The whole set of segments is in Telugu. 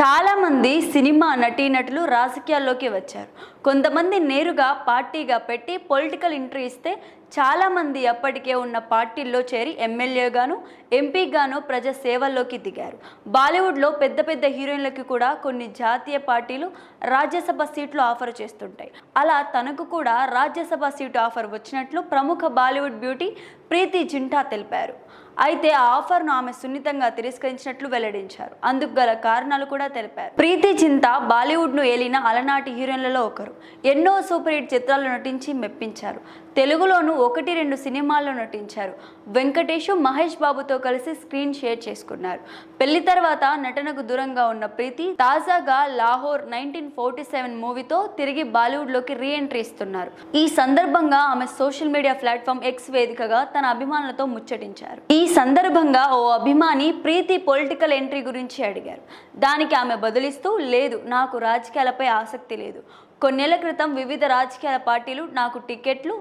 చాలామంది సినిమా నటీనటులు రాజకీయాల్లోకి వచ్చారు. కొంతమంది నేరుగా పార్టీగా పెట్టి పొలిటికల్ ఎంట్రీ ఇస్తే చాలామంది అప్పటికే ఉన్న పార్టీల్లో చేరి ఎమ్మెల్యేగాను ఎంపీగాను ప్రజా సేవల్లోకి దిగారు. బాలీవుడ్లో పెద్ద పెద్ద హీరోయిన్లకి కూడా కొన్ని జాతీయ పార్టీలు రాజ్యసభ సీట్లు ఆఫర్ చేస్తుంటాయి. అలా తనకు కూడా రాజ్యసభ సీటు ఆఫర్ వచ్చినట్లు ప్రముఖ బాలీవుడ్ బ్యూటీ ప్రీతి జింటా తెలిపారు. అయితే ఆ ఆఫర్ను ఆమె సున్నితంగా తిరస్కరించినట్లు వెల్లడించారు. అందుకు గల కారణాలు కూడా తెలిపారు. ప్రీతి చింత బాలీవుడ్ను ఏలిన అలనాటి హీరోయిన్లలో ఒకరు. ఎన్నో సూపర్ హిట్ చిత్రాల్లో నటించి మెప్పించారు. తెలుగులోనూ ఒకటి రెండు సినిమాల్లో నటించారు. వెంకటేష్ మహేష్ బాబుతో కలిసి స్క్రీన్ షేర్ చేసుకున్నారు. పెళ్ళి తర్వాత నటనకు దూరంగా ఉన్న ప్రీతి తాజాగా లాహోర్ నైన్టీన్ ఫోర్టీ సెవెన్ మూవీతో తిరిగి బాలీవుడ్లోకి రీ ఎంట్రీ ఇస్తున్నారు. ఈ సందర్భంగా ఆమె సోషల్ మీడియా ప్లాట్ఫామ్ ఎక్స్ వేదికగా తన అభిమానులతో ముచ్చటించారు. ఈ ఈ సందర్భంగా ఓ అభిమాని ప్రీతి పొలిటికల్ ఎంట్రీ గురించి అడిగారు. దానికి ఆమె బదులిస్తూ లేదు నాకు రాజకీయాలపై ఆసక్తి లేదు. కొన్నేళ్ళ క్రితం వివిధ రాజకీయాల పార్టీలు నాకు టికెట్లు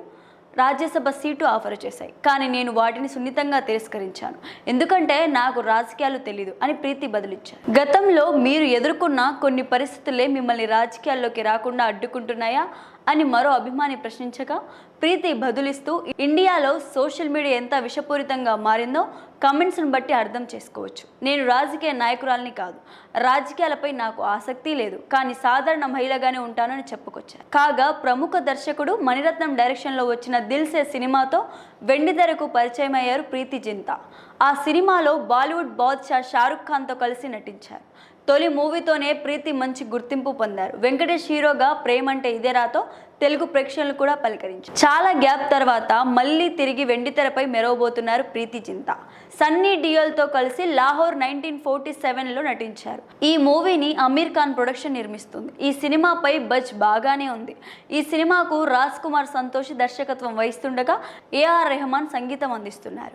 రాజ్యసభ సీటు ఆఫర్ చేశాయి. కానీ నేను వాటిని సున్నితంగా తిరస్కరించాను. ఎందుకంటే నాకు రాజకీయాలు తెలీదు అని ప్రీతి బదులిచ్చారు. గతంలో మీరు ఎదుర్కొన్న కొన్ని పరిస్థితులే మిమ్మల్ని రాజకీయాల్లోకి రాకుండా అడ్డుకుంటున్నాయా? అని మరో అభిమాని ప్రశ్నించగా ప్రీతి బదులిస్తూ ఇండియాలో సోషల్ మీడియా ఎంత విషపూరితంగా మారిందో కమెంట్స్ను బట్టి అర్థం చేసుకోవచ్చు. నేను రాజకీయ నాయకురాల్ని కాదు. రాజకీయాలపై నాకు ఆసక్తి లేదు. కానీ సాధారణ మహిళగానే ఉంటానని చెప్పుకొచ్చారు. కాగా ప్రముఖ దర్శకుడు మణిరత్నం డైరెక్షన్లో వచ్చిన దిల్సే సినిమాతో వెండితెరకు పరిచయం అయ్యారు ప్రీతి జింతా. ఆ సినిమాలో బాలీవుడ్ బాద్షా షారుఖ్ ఖాన్తో కలిసి నటించారు. తొలి మూవీతోనే ప్రీతి మంచి గుర్తింపు పొందారు. వెంకటేష్ హీరోగా ప్రేమంటే ఇదేరాతో తెలుగు ప్రేక్షకులు కూడా పలకరించారు. చాలా గ్యాప్ తర్వాత మళ్ళీ తిరిగి వెండితెరపై మెరవబోతున్నారు ప్రీతి చింత. సన్నీ డియోల్తో కలిసి లాహోర్ నైన్టీన్ ఫోర్టీ సెవెన్లో నటించారు. ఈ మూవీని అమీర్ ఖాన్ ప్రొడక్షన్ నిర్మిస్తుంది. ఈ సినిమాపై బజ్ బాగానే ఉంది. ఈ సినిమాకు రాజ్ కుమార్ సంతోష్ దర్శకత్వం వహిస్తుండగా ఏఆర్ రెహమాన్ సంగీతం అందిస్తున్నారు.